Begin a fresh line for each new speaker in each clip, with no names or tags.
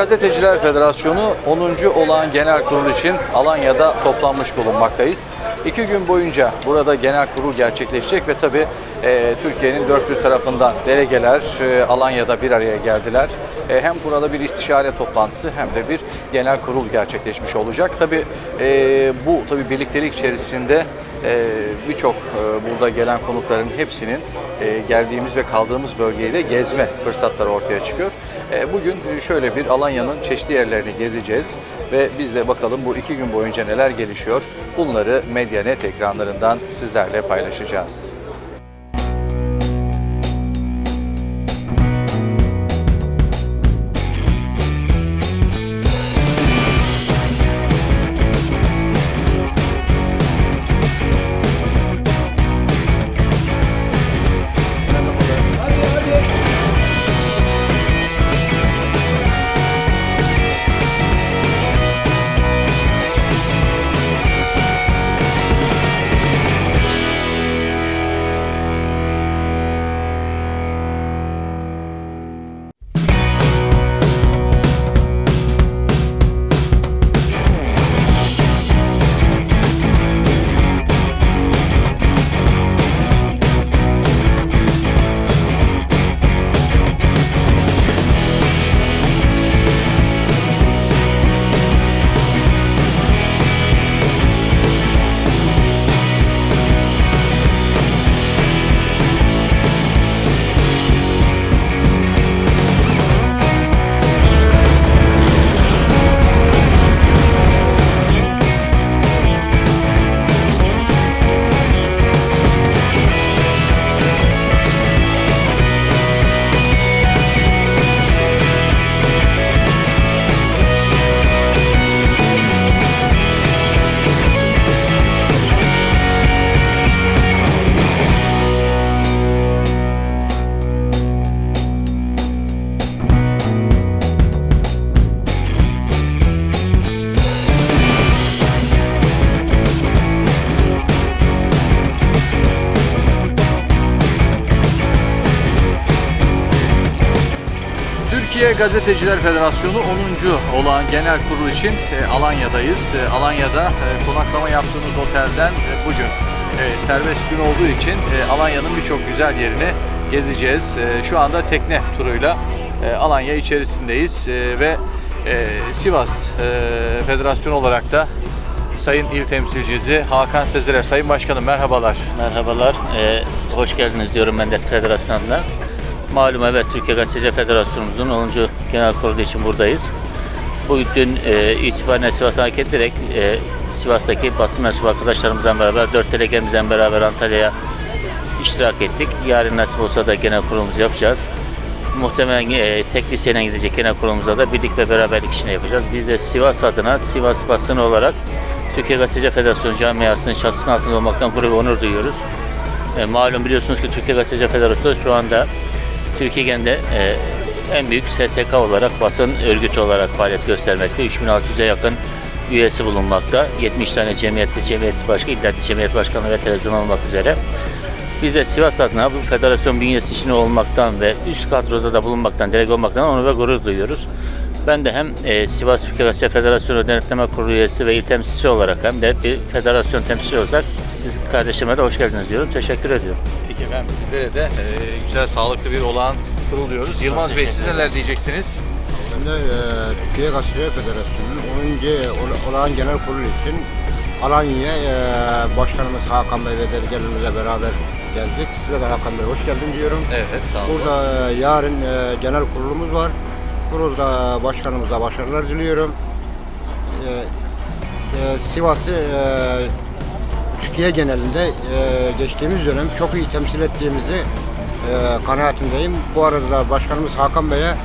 Gazeteciler Federasyonu 10. olan genel kurul için Alanya'da toplanmış bulunmaktayız. İki gün boyunca burada genel kurul gerçekleşecek ve tabii e, Türkiye'nin dört bir tarafından delegeler e, Alanya'da bir araya geldiler. E, hem burada bir istişare toplantısı hem de bir genel kurul gerçekleşmiş olacak. Tabii e, bu tabii birliktelik içerisinde e, birçok e, burada gelen konukların hepsinin e, geldiğimiz ve kaldığımız bölgeyi de gezme fırsatları ortaya çıkıyor. E, bugün şöyle bir Alanya'nın çeşitli yerlerini gezeceğiz ve biz de bakalım bu iki gün boyunca neler gelişiyor bunları Medyanet ekranlarından sizlerle paylaşacağız. Türkiye Gazeteciler Federasyonu 10. olan genel kurul için e, Alanya'dayız. E, Alanya'da e, konaklama yaptığımız otelden bugün serbest gün olduğu için Alanya'nın birçok güzel yerini gezeceğiz. Şu anda tekne turuyla Alanya içerisindeyiz ve Sivas Federasyonu olarak da Sayın İl Temsilcisi Hakan Sezerer. Sayın Başkanım merhabalar.
Merhabalar, ee, hoş geldiniz diyorum ben de federasyonda. Malum evet Türkiye Gazeteci Federasyonumuzun 10. Genel Kurulu için buradayız. Bugün e, itibaren Sivas'a hareket ederek e, Sivas'taki basın mensubu arkadaşlarımızla beraber, dört delegemizle beraber Antalya'ya iştirak ettik. Yarın nasip olsa da genel kurulumuzu yapacağız. Muhtemelen e, tek liseyle gidecek genel kurulumuzda da birlik ve beraberlik işini yapacağız. Biz de Sivas adına Sivas basını olarak Türkiye Gazeteci Federasyonu camiasının çatısının altında olmaktan gurur ve onur duyuyoruz. E, malum biliyorsunuz ki Türkiye Gazeteci Federasyonu şu anda Türkiye genelinde e, en büyük STK olarak basın örgütü olarak faaliyet göstermekte. 3600'e yakın üyesi bulunmakta. 70 tane cemiyette, cemiyet başka, illetli cemiyet başkanı ve televizyon olmak üzere. Biz de Sivas adına bu federasyon bünyesi içinde olmaktan ve üst kadroda da bulunmaktan, delege olmaktan onur ve gurur duyuyoruz. Ben de hem e, Sivas Türkiye Gazete Federasyonu Denetleme Kurulu üyesi ve il temsilcisi olarak hem de bir federasyon temsilcisi olarak siz kardeşime de hoş geldiniz diyorum. Teşekkür ediyorum.
Peki efendim sizlere de e, güzel sağlıklı bir olağan kuruluyoruz. Yılmaz Bey siz neler diyeceksiniz?
Ben de e, Türkiye Gazeteciler Federasyonu'nun 10. olağan genel kurulu için Alanya'ya e, Başkanımız Hakan Bey ve delegalarımızla beraber geldik. Size de Hakan Bey hoş geldin diyorum.
Evet sağ olun.
Burada e, yarın e, genel kurulumuz var. Kurulda başkanımıza başarılar diliyorum. E, e, Sivas'ı e, Türkiye genelinde e, geçtiğimiz dönem çok iyi temsil ettiğimizi e, kanaatindeyim. Bu arada da başkanımız Hakan Bey'e e,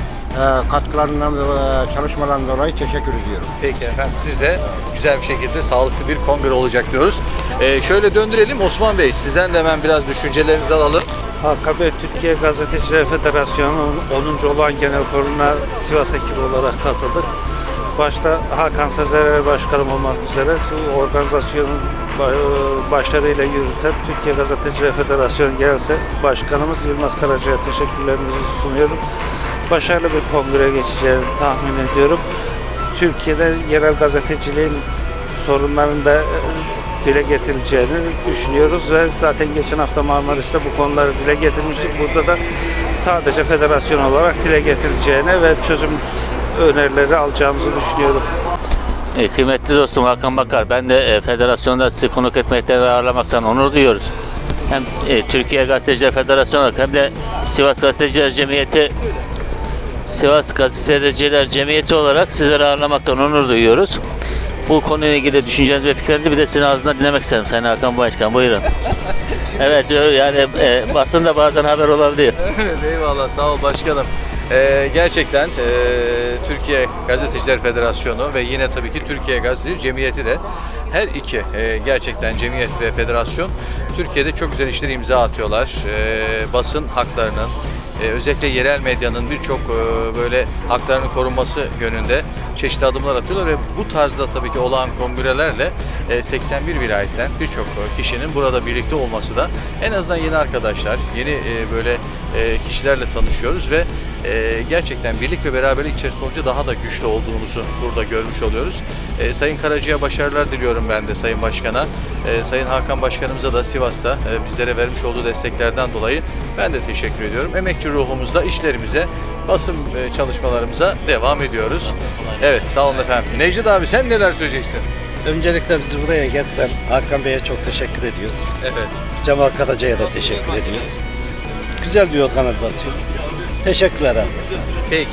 katkılarından ve e, çalışmalarından dolayı teşekkür ediyorum.
Peki efendim size güzel bir şekilde sağlıklı bir kongre olacak diyoruz. E, şöyle döndürelim Osman Bey sizden de hemen biraz düşüncelerinizi alalım.
AKP Türkiye Gazeteciler Federasyonu'nun 10. olan genel kuruluna Sivas ekibi olarak katıldık. Başta Hakan Sezer Başkanım olmak üzere organizasyonun ba- başlarıyla yürüten Türkiye Gazeteciler Federasyonu Genel Başkanımız Yılmaz Karaca'ya teşekkürlerimizi sunuyorum. başarılı bir kongre geçeceğini tahmin ediyorum. Türkiye'de yerel gazeteciliğin sorunlarını da e, dile getirileceğini düşünüyoruz ve zaten geçen hafta Marmaris'te bu konuları dile getirmiştik. Burada da sadece federasyon olarak dile getirileceğine ve çözüm önerileri alacağımızı düşünüyorum.
E, kıymetli dostum Hakan Bakar, ben de e, federasyonda sizi konuk etmekten ve ağırlamaktan onur duyuyoruz. Hem e, Türkiye Gazeteciler Federasyonu olarak hem de Sivas Gazeteciler Cemiyeti Sivas Gazeteciler Cemiyeti olarak sizleri ağırlamaktan onur duyuyoruz. Bu konuyla ilgili düşünceniz ve fikirlerinizi bir de sizin ağzından dinlemek isterim Sayın Hakan Başkan. Buyurun. evet yani e, basında bazen haber olabiliyor.
Evet eyvallah sağ ol başkanım. Ee, gerçekten e, Türkiye Gazeteciler Federasyonu ve yine tabii ki Türkiye Gazeteciler Cemiyeti de her iki e, gerçekten cemiyet ve federasyon Türkiye'de çok güzel işler imza atıyorlar. E, basın haklarının e, özellikle yerel medyanın birçok e, böyle haklarının korunması yönünde çeşitli adımlar atıyorlar ve bu tarzda tabii ki olan kongrelerle e, 81 vilayetten birçok e, kişinin burada birlikte olması da en azından yeni arkadaşlar, yeni e, böyle e, kişilerle tanışıyoruz ve e, gerçekten birlik ve beraberlik içerisinde olunca daha da güçlü olduğumuzu burada görmüş oluyoruz. E, Sayın Karaca'ya başarılar diliyorum ben de Sayın Başkan'a. E, Sayın Hakan Başkanımıza da Sivas'ta e, bizlere vermiş olduğu desteklerden dolayı ben de teşekkür ediyorum. Emekçi ruhumuzla işlerimize, basın e, çalışmalarımıza devam ediyoruz. Evet sağ olun efendim. Necdet abi sen neler söyleyeceksin?
Öncelikle bizi buraya getiren Hakan Bey'e çok teşekkür ediyoruz.
Evet.
Cemal Karaca'ya da teşekkür ediyoruz. Güzel bir organizasyon. Teşekkürler herkese.
Peki.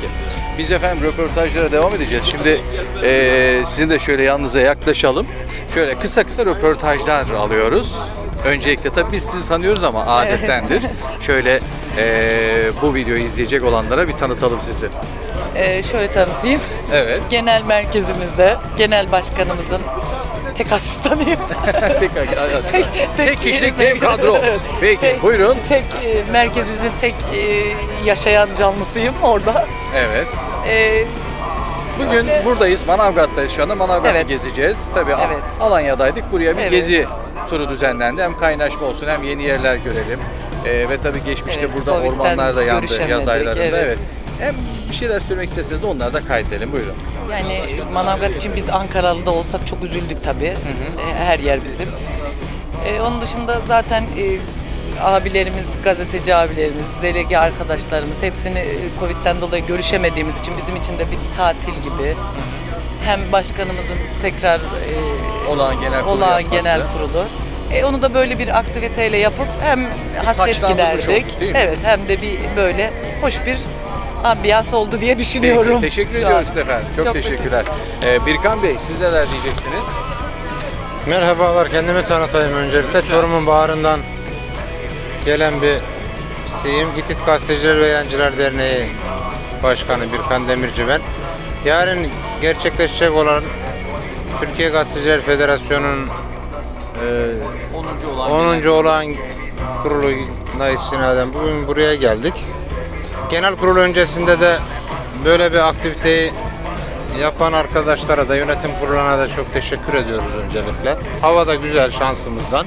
Biz efendim röportajlara devam edeceğiz. Şimdi eee sizin de şöyle yanınıza yaklaşalım. Şöyle kısa kısa röportajlar alıyoruz. Öncelikle tabii biz sizi tanıyoruz ama adettendir. Şöyle eee, bu videoyu izleyecek olanlara bir tanıtalım sizi.
Ee, şöyle tanıtayım.
Evet.
Genel merkezimizde genel başkanımızın tek asistanıyım.
tek, tek kişilik dev kadro. Peki
Tek-
buyurun.
Tek e, merkezimizin tek e, yaşayan canlısıyım orada.
Evet.
E,
Bugün buradayız. Manavgat'tayız şu anda. Manavgat'ı
Evet.
gezeceğiz. Tabii
Evet.
Alanya'daydık. Buraya bir
Evet.
gezi turu düzenlendi. Hem kaynaşma olsun hem yeni yerler görelim. Ee, ve tabii geçmişte
Evet,
burada
Covid'den
ormanlar da yandı yaz aylarında. Evet.
evet.
Hem bir şeyler söylemek isteseniz de onları da kaydedelim. Buyurun.
yani Manavgat için biz Ankaralı da olsak çok üzüldük tabii. E, her yer bizim. E, onun dışında zaten e, abilerimiz, gazeteci abilerimiz, delege arkadaşlarımız hepsini e, Covid'den dolayı görüşemediğimiz için bizim için de bir tatil gibi. Hem başkanımızın tekrar e,
Olağan genel kurulu
olağan genel kurulu. E, onu da böyle bir aktiviteyle yapıp hem hasret
Taçlandırmış
giderdik.
olduk, değil mi?
Evet hem de bir böyle hoş bir ambiyans oldu diye düşünüyorum.
Peki, teşekkür
şu
ediyoruz
an.
efendim. Çok,
Çok
teşekkürler. Ee, Birkan Bey siz neler diyeceksiniz?
Merhabalar, kendimi tanıtayım öncelikle. Çorum'un bağrından gelen bir şeyim. Gitit Gazeteciler ve Yancılar Derneği Başkanı Birkan Demirci ben. Yarın gerçekleşecek olan Türkiye Gazeteciler Federasyonu'nun e,
10. olan
10. olan kuruluna istinaden bugün buraya geldik. Genel kurul öncesinde de böyle bir aktiviteyi yapan arkadaşlara da yönetim kuruluna da çok teşekkür ediyoruz öncelikle. Hava da güzel şansımızdan.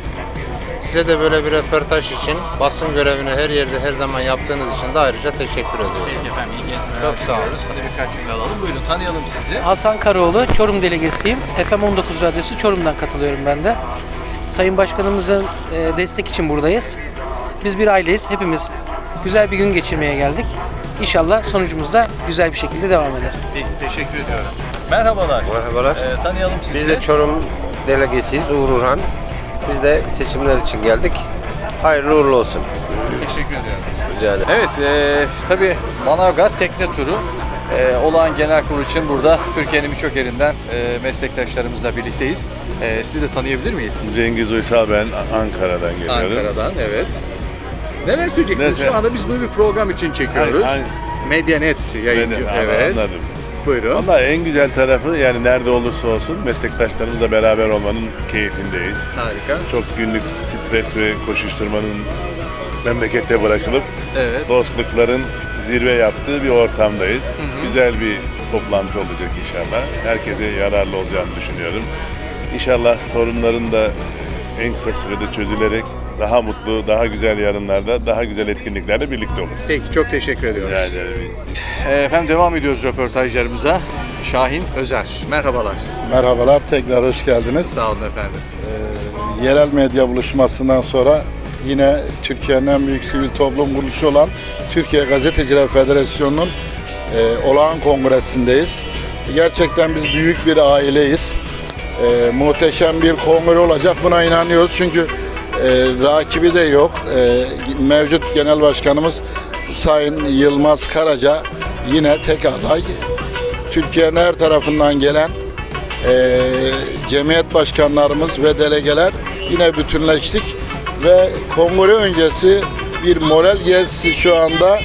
Size de böyle bir röportaj için basın görevini her yerde her zaman yaptığınız için de ayrıca teşekkür ediyorum.
Peki efendim iyi gezmeler
Çok sağ olun.
Hadi birkaç cümle alalım. Buyurun tanıyalım sizi.
Hasan Karaoğlu, Çorum Delegesiyim. FM 19 Radyosu Çorum'dan katılıyorum ben de. Sayın Başkanımızın e, destek için buradayız. Biz bir aileyiz. Hepimiz güzel bir gün geçirmeye geldik. İnşallah sonucumuz da güzel bir şekilde devam eder.
Peki teşekkür ediyorum. Merhabalar.
Merhabalar.
Ee, tanıyalım sizi.
Biz de Çorum delegesiyiz Uğur Urhan. Biz de seçimler için geldik. Hayırlı uğurlu olsun.
Teşekkür ediyorum.
Rica ederim.
Evet, e, tabii Manavgat tekne turu e, olağan genel kurulu için burada Türkiye'nin birçok yerinden e, meslektaşlarımızla birlikteyiz. E, sizi de tanıyabilir miyiz?
Cengiz Uysal ben Ankara'dan geliyorum.
Ankara'dan, evet. Neler söyleyeceksiniz? Şu anda biz bunu bir program için çekiyoruz.
Hangi-
Medyanet.
Beni-
evet.
Anladım.
Buyurun.
Valla en güzel tarafı yani nerede olursa olsun meslektaşlarımızla beraber olmanın keyfindeyiz.
Harika.
Çok günlük stres ve koşuşturmanın memlekette bırakılıp
Evet.
dostlukların zirve yaptığı bir ortamdayız. Güzel bir toplantı olacak inşallah. Herkese yararlı olacağını düşünüyorum. İnşallah sorunların da en kısa sürede çözülerek daha mutlu, daha güzel yarınlarda, daha güzel etkinliklerle birlikte oluruz.
Peki çok teşekkür ediyoruz.
Rica ederim.
Efendim devam ediyoruz röportajlarımıza. Şahin Özer. Merhabalar.
Merhabalar, tekrar hoş geldiniz.
Sağ olun efendim.
Yerel medya buluşmasından sonra yine Türkiye'nin en büyük sivil toplum kuruluşu olan Türkiye Gazeteciler Federasyonu'nun e, olağan kongresindeyiz. Gerçekten biz büyük bir aileyiz. E, muhteşem bir kongre olacak buna inanıyoruz çünkü rakibi de yok. E, mevcut genel başkanımız Sayın Yılmaz Karaca yine tek aday. Türkiye'nin her tarafından gelen e, cemiyet başkanlarımız ve delegeler yine bütünleştik ve kongre öncesi bir moral gezisi şu anda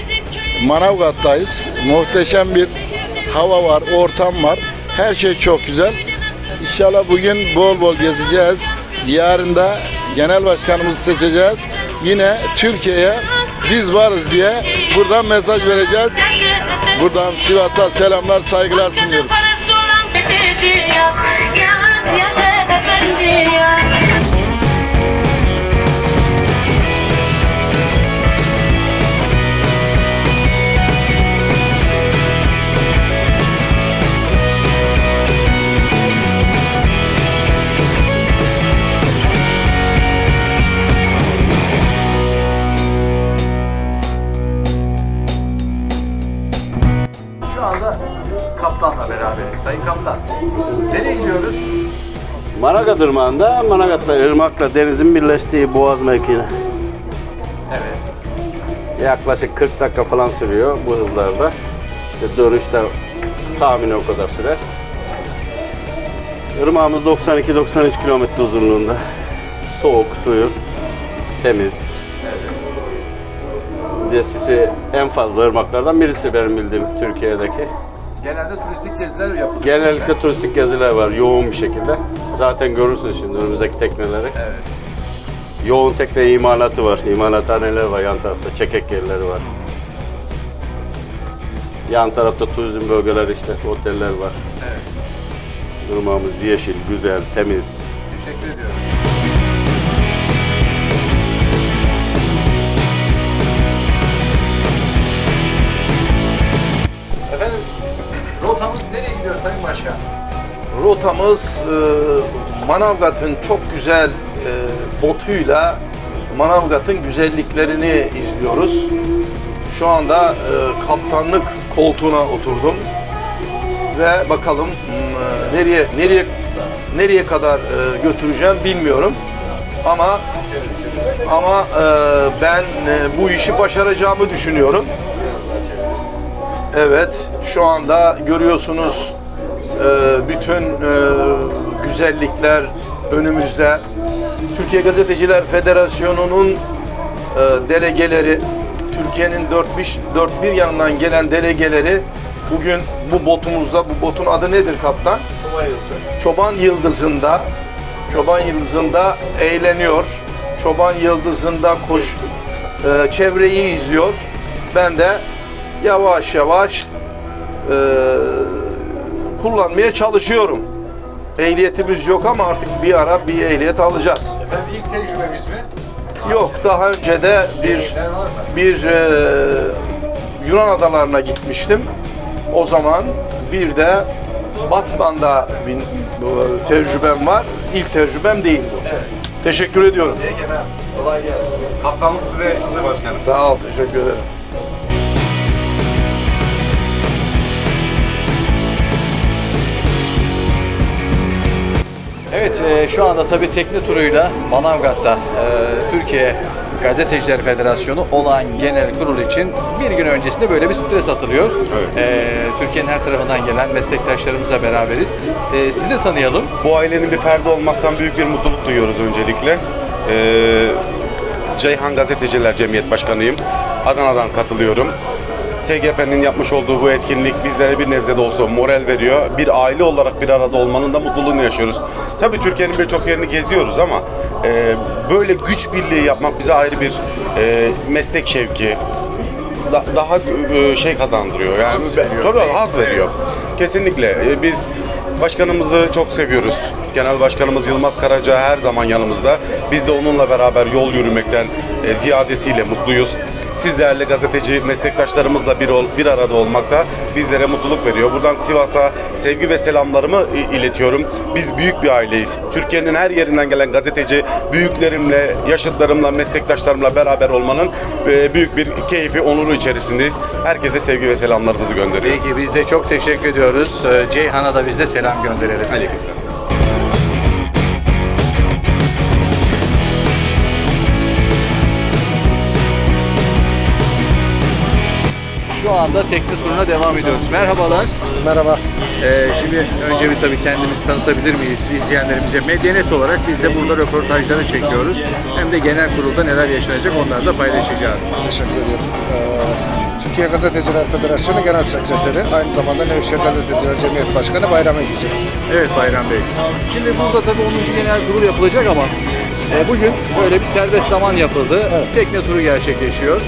Manavgat'tayız. Muhteşem bir hava var, ortam var. Her şey çok güzel. İnşallah bugün bol bol gezeceğiz. Yarın da genel başkanımızı seçeceğiz. Yine Türkiye'ye biz varız diye buradan mesaj vereceğiz. Buradan Sivas'a selamlar, saygılar sunuyoruz.
Managat Irmağı'nda Managat'la Irmak'la denizin birleştiği boğaz mevkiine.
Evet.
Yaklaşık 40 dakika falan sürüyor bu hızlarda. İşte dönüşte tahmini o kadar sürer. Irmağımız 92-93 kilometre uzunluğunda. Soğuk suyu, temiz. Desisi en fazla ırmaklardan birisi benim bildiğim Türkiye'deki.
Genelde turistik geziler yapılıyor.
Genellikle turistik geziler var yoğun bir şekilde. Zaten görürsünüz şimdi önümüzdeki tekneleri.
Evet.
Yoğun tekne imalatı var. İmalathaneler var yan tarafta. Çekek yerleri var. Yan tarafta turizm bölgeleri işte oteller var.
Evet.
Durmamız yeşil, güzel, temiz.
Teşekkür ediyoruz. Rotamız
e, Manavgat'ın çok güzel e, botuyla Manavgat'ın güzelliklerini izliyoruz. Şu anda e, kaptanlık koltuğuna oturdum ve bakalım m, nereye nereye nereye kadar e, götüreceğim bilmiyorum. Ama ama e, ben e, bu işi başaracağımı düşünüyorum. Evet, şu anda görüyorsunuz e, bütün e, güzellikler önümüzde. Türkiye Gazeteciler Federasyonu'nun e, delegeleri, Türkiye'nin dört, bir, dört bir yanından gelen delegeleri bugün bu botumuzda, bu botun adı nedir kaptan? Çoban Yıldızı'nda, Çoban Yıldızı'nda eğleniyor. Çoban Yıldızı'nda koş, e, çevreyi izliyor. Ben de yavaş yavaş e, kullanmaya çalışıyorum. Ehliyetimiz yok ama artık bir ara bir ehliyet alacağız.
Efendim ilk tecrübemiz mi?
Yok daha önce de bir bir e, Yunan adalarına gitmiştim. O zaman bir de Batman'da bir e, tecrübem var. İlk tecrübem değil bu. Teşekkür ediyorum.
Peki efendim. Kolay gelsin.
Kaptanlık size şimdi başkanım.
Sağ ol, teşekkür ederim.
Evet e, şu anda tabii tekne turuyla Manavgat'ta e, Türkiye Gazeteciler Federasyonu olan genel kurul için bir gün öncesinde böyle bir stres atılıyor. E, Türkiye'nin her tarafından gelen meslektaşlarımızla beraberiz. E, sizi de tanıyalım.
Bu ailenin bir ferdi olmaktan büyük bir mutluluk duyuyoruz öncelikle. Ee, Ceyhan Gazeteciler Cemiyet Başkanıyım. Adana'dan katılıyorum. TGF'nin yapmış olduğu bu etkinlik bizlere bir nebze de olsa moral veriyor. Bir aile olarak bir arada olmanın da mutluluğunu yaşıyoruz. Tabii Türkiye'nin birçok yerini geziyoruz ama e, böyle güç birliği yapmak bize ayrı bir e, meslek şevki, da- daha e, şey kazandırıyor. Yani
Haz veriyor.
tabii haz veriyor. Kesinlikle. E, Biz Başkanımızı çok seviyoruz. Genel Başkanımız Yılmaz Karaca her zaman yanımızda. Biz de onunla beraber yol yürümekten e, ziyadesiyle mutluyuz. Siz değerli gazeteci meslektaşlarımızla bir, ol- bir arada olmakta bizlere mutluluk veriyor. Buradan Sivas'a sevgi ve selamlarımı iletiyorum. Biz büyük bir aileyiz. Türkiye'nin her yerinden gelen gazeteci büyüklerimle, yaşıtlarımla, meslektaşlarımla beraber olmanın e, büyük bir keyfi, onuru içerisindeyiz. Herkese sevgi ve selamlarımızı gönderiyorum.
Peki biz de çok teşekkür ediyoruz. Ee, Ceyhan'a da biz de selam gönderelim.
Aleykümselam.
Şu anda tekne turuna devam ediyoruz. Merhabalar.
Merhaba.
Ee, şimdi önce bir tabii kendimizi tanıtabilir miyiz izleyenlerimize? Medyanet olarak biz de burada röportajları çekiyoruz. Hem de genel kurulda neler yaşanacak onları da paylaşacağız.
Teşekkür ediyorum. Ee, Türkiye Gazeteciler Federasyonu Genel Sekreteri, aynı zamanda Nevşehir Gazeteciler Cemiyet Başkanı Bayram Ekicik.
Evet Bayram Bey. Şimdi burada tabii 10. genel kurul yapılacak ama e, bugün böyle bir serbest zaman yapıldı. Tekne turu gerçekleşiyor.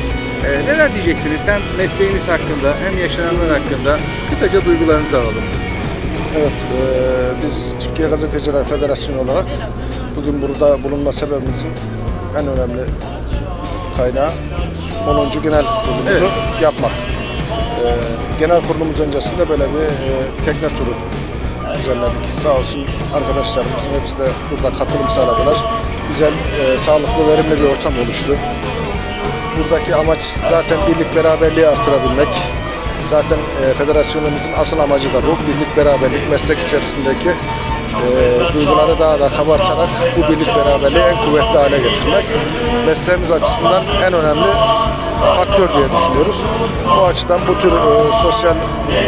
E, neler diyeceksiniz hem mesleğimiz hakkında hem yaşananlar hakkında kısaca duygularınızı alalım.
Evet, e, biz Türkiye Gazeteciler Federasyonu olarak bugün burada bulunma sebebimizin en önemli kaynağı 10. genel kurulumuzu yapmak. E, genel kurulumuz öncesinde böyle bir e, tekne turu düzenledik. Sağ olsun arkadaşlarımızın hepsi de burada katılım sağladılar. Güzel, e, sağlıklı, verimli bir ortam oluştu. Buradaki amaç zaten birlik beraberliği artırabilmek. Zaten e, federasyonumuzun asıl amacı da bu. Birlik beraberlik meslek içerisindeki e, duyguları daha da kabartarak bu birlik beraberliği en kuvvetli hale getirmek. Mesleğimiz açısından en önemli faktör diye düşünüyoruz. Bu açıdan bu tür e, sosyal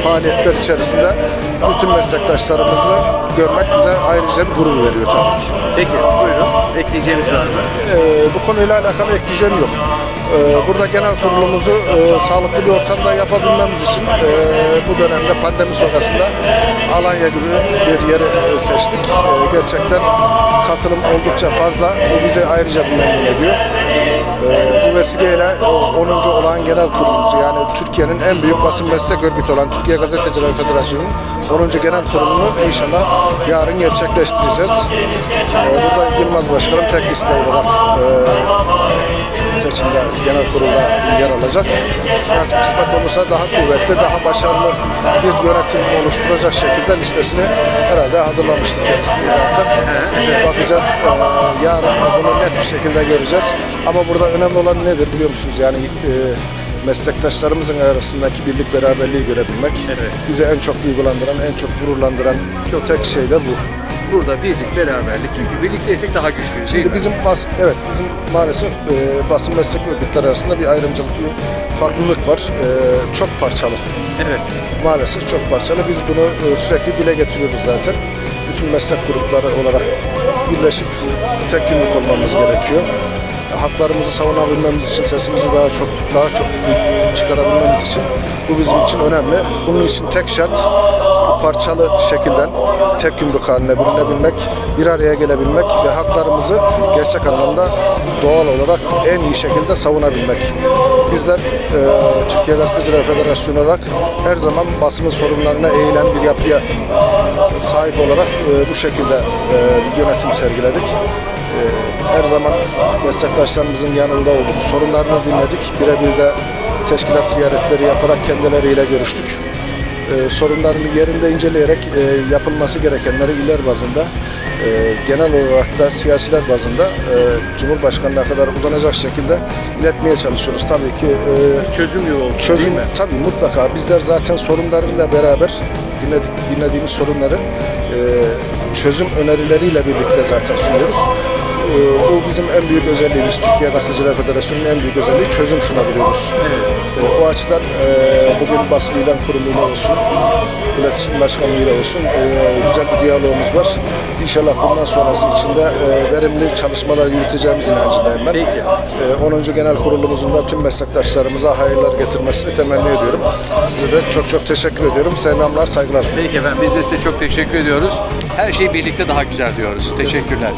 faaliyetler içerisinde bütün meslektaşlarımızı görmek bize ayrıca bir gurur veriyor tabii ki.
Peki buyurun. Ekleyeceğiniz var mı?
Ee, bu konuyla alakalı ekleyeceğim yok. Ee, burada genel kurulumuzu e, sağlıklı bir ortamda yapabilmemiz için e, bu dönemde pandemi sonrasında Alanya gibi bir yeri e, seçtik. E, gerçekten katılım oldukça fazla. Bu bize ayrıca bir memnun ediyor. E, bu vesileyle 10. olağan genel kurulumuzu yani Türkiye'nin en büyük basın meslek örgütü olan Türkiye Gazeteciler Federasyonu'nun 10. genel kurulunu inşallah yarın gerçekleştireceğiz. E, burada Yılmaz Başkanım tek liste olarak e, seçimde genel kurulda yer alacak. Nasip kısmet olursa daha kuvvetli, daha başarılı bir yönetim oluşturacak şekilde listesini herhalde hazırlamıştır kendisi zaten. Bakacağız. e, yarın bunu net bir şekilde göreceğiz. Ama burada önemli olan nedir biliyor musunuz? Yani e, meslektaşlarımızın arasındaki birlik beraberliği görebilmek. Bizi en çok duygulandıran, en çok gururlandıran çok tek şey de bu.
Burada birlik, beraberlik. Çünkü birlikteysek daha güçlüyüz değil
Şimdi
mi?
bizim bas, evet bizim maalesef e, basın meslek örgütleri arasında bir ayrımcılık, bir farklılık var. E, çok parçalı.
Evet.
Maalesef çok parçalı. Biz bunu e, sürekli dile getiriyoruz zaten. Bütün meslek grupları olarak birleşip tek yumruk olmamız gerekiyor. Haklarımızı savunabilmemiz için, sesimizi daha çok daha çok çıkarabilmemiz için bu bizim için önemli. Bunun için tek şart bu parçalı şekilden tek yumruk haline bürünebilmek, bir araya gelebilmek ve haklarımızı gerçek anlamda doğal olarak en iyi şekilde savunabilmek. Bizler e, Türkiye Gazeteciler Federasyonu olarak her zaman basının sorunlarına eğilen bir yapıya sahip olarak e, bu şekilde e, yönetim sergiledik. E, her zaman meslektaşlarımızın yanında olduk, sorunlarını dinledik. Birebir de teşkilat ziyaretleri yaparak kendileriyle görüştük. E, sorunlarını yerinde inceleyerek e, yapılması gerekenleri iller bazında, e, genel olarak da siyasiler bazında e, Cumhurbaşkanı'na kadar uzanacak şekilde iletmeye çalışıyoruz. Tabii ki
Çözüm yolu olsun
Çözüm
değil mi?
tabii mutlaka. Bizler zaten sorunlarıyla beraber dinledik, dinlediğimiz sorunları çözüm önerileriyle birlikte zaten sunuyoruz. E, bu bizim en büyük özelliğimiz. Türkiye Gazeteciler Federasyonu'nun en büyük özelliği çözüm sunabiliyoruz. E, o açıdan e, bugün basın ilan kurumuyla olsun, iletişim başkanlığıyla olsun e, güzel bir diyalogumuz var. İnşallah bundan sonrası içinde e, verimli çalışmalar yürüteceğimiz inancındayım ben.
Peki.
Ee, 10. Genel Kurulumuzun da tüm meslektaşlarımıza hayırlar getirmesini temenni ediyorum. Size de çok çok teşekkür ediyorum. Selamlar, saygılar sunuyorum.
Peki efendim biz de size çok teşekkür ediyoruz. Her şey birlikte daha güzel diyoruz. Teşekkürler.